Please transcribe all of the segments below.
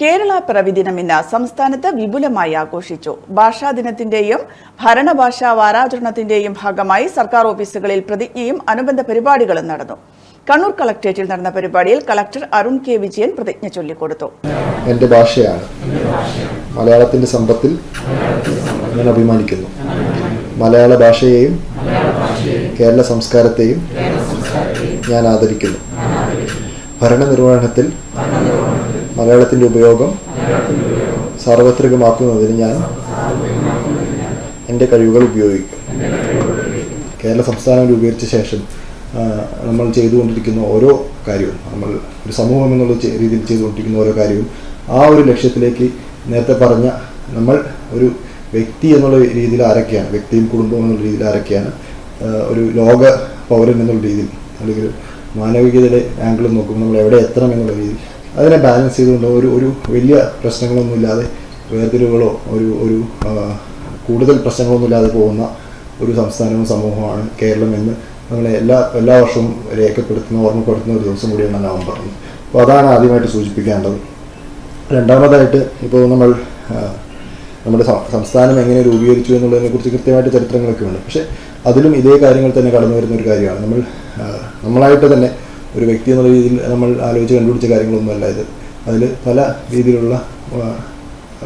കേരള പിറവി ദിനം ഇന്ന് സംസ്ഥാനത്ത് വിപുലമായി ആഘോഷിച്ചു. ഭാഷാ ദിനത്തിന്റെയും ഭരണഭാഷാ വാരാചരണത്തിന്റെയും ഭാഗമായി സർക്കാർ ഓഫീസുകളിൽ പ്രതിജ്ഞയും അനുബന്ധ പരിപാടികളും നടന്നു. കണ്ണൂർ കളക്ടറേറ്റിൽ നടന്ന പരിപാടിയിൽ കളക്ടർ അരുൺ കെ വിജയൻ പ്രതിജ്ഞ ചൊല്ലിക്കൊടുത്തു. എന്റെ ഭാഷയാണ്. മലയാളത്തിന്റെ സമ്പത്തിൽ ഞാൻ അഭിമാനിക്കുന്നു. മലയാള ഭാഷയെയും കേരള സംസ്കാരത്തെയും ഞാൻ ആദരിക്കുന്നു. ഭരണനിർവഹണത്തിൽ മലയാളത്തിന്റെ ഉപയോഗം സാർവത്രികമാക്കുന്നതിന് ഞാൻ എന്റെ കഴിവുകൾ ഉപയോഗിക്കും. കേരള സംസ്ഥാനം രൂപീകരിച്ച ശേഷം നമ്മൾ ചെയ്തുകൊണ്ടിരിക്കുന്ന ഓരോ കാര്യവും നമ്മൾ ഒരു സമൂഹം എന്നുള്ള രീതിയിൽ ചെയ്തുകൊണ്ടിരിക്കുന്ന ഓരോ കാര്യവും ആ ഒരു ലക്ഷ്യത്തിലേക്ക് നേരത്തെ പറഞ്ഞ നമ്മൾ ഒരു വ്യക്തി എന്നുള്ള രീതിയിൽ ആരൊക്കെയാണ് വ്യക്തിയും കുടുംബവും എന്നുള്ള രീതിയിൽ ആരൊക്കെയാണ് ഒരു ലോക പൗരൻ എന്നുള്ള രീതിയിൽ അല്ലെങ്കിൽ മാനവികതയുടെ ആംഗിൾ നോക്കുമ്പോൾ നമ്മൾ എവിടെ എത്തണം എന്നുള്ള രീതിയിൽ അതിനെ ബാലൻസ് ചെയ്തുകൊണ്ട് ഒരു ഒരു വലിയ പ്രശ്നങ്ങളൊന്നുമില്ലാതെ വേർതിരിവുകളോ ഒരു ഒരു കൂടുതൽ പ്രശ്നങ്ങളൊന്നുമില്ലാതെ പോകുന്ന ഒരു സംസ്ഥാനവും സമൂഹമാണ് കേരളം എന്ന് നമ്മളെ എല്ലാ എല്ലാ വർഷവും രേഖപ്പെടുത്തുന്ന ഓർമ്മപ്പെടുത്തുന്ന ഒരു ദിവസം കൂടിയാണ് നവംബർ. അപ്പോൾ അതാണ് ആദ്യമായിട്ട് സൂചിപ്പിക്കേണ്ടത് രണ്ടാമതായിട്ട് ഇപ്പോൾ നമ്മൾ നമ്മുടെ സംസ്ഥാനം എങ്ങനെ രൂപീകരിച്ചു എന്നുള്ളതിനെ കുറിച്ച് കൃത്യമായിട്ട് ചരിത്രങ്ങളൊക്കെ ഉണ്ട്. പക്ഷേ അതിലും ഇതേ കാര്യങ്ങൾ തന്നെ കടന്നു വരുന്ന ഒരു കാര്യമാണ്. നമ്മൾ നമ്മളായിട്ട് തന്നെ ഒരു വ്യക്തി എന്നുള്ള രീതിയിൽ നമ്മൾ ആലോചിച്ച് കണ്ടുപിടിച്ച കാര്യങ്ങളൊന്നുമല്ല ഇത്. അതിൽ പല രീതിയിലുള്ള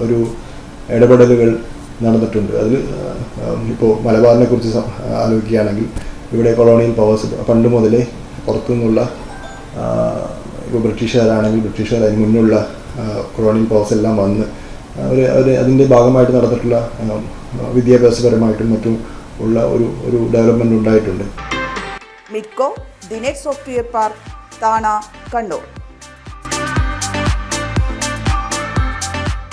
ഒരു ഇടപെടലുകൾ നടന്നിട്ടുണ്ട്. അതിൽ ഇപ്പോൾ മലബാറിനെ കുറിച്ച് ആലോചിക്കുകയാണെങ്കിൽ ഇവിടെ കൊളോണിയൽ പവേഴ്സ് പണ്ട് മുതലേ പുറത്തുനിന്നുള്ള ഇപ്പോൾ ബ്രിട്ടീഷുകാരാണെങ്കിൽ ബ്രിട്ടീഷുകാർ അതിന് മുന്നുള്ള കൊളോണിയൽ പവേഴ്സ് എല്ലാം വന്ന് അവർ അവർ അതിന്റെ ഭാഗമായിട്ട് നടന്നിട്ടുള്ള വിദ്യാഭ്യാസപരമായിട്ടും മറ്റും ഉള്ള ഒരു ഒരു ഡെവലപ്മെന്റ് ഉണ്ടായിട്ടുണ്ട്. മിക്കോ ദിനേഷ് സോഫ്റ്റ്വെയർ പാർക്ക് താണ കണ്ണൂർ.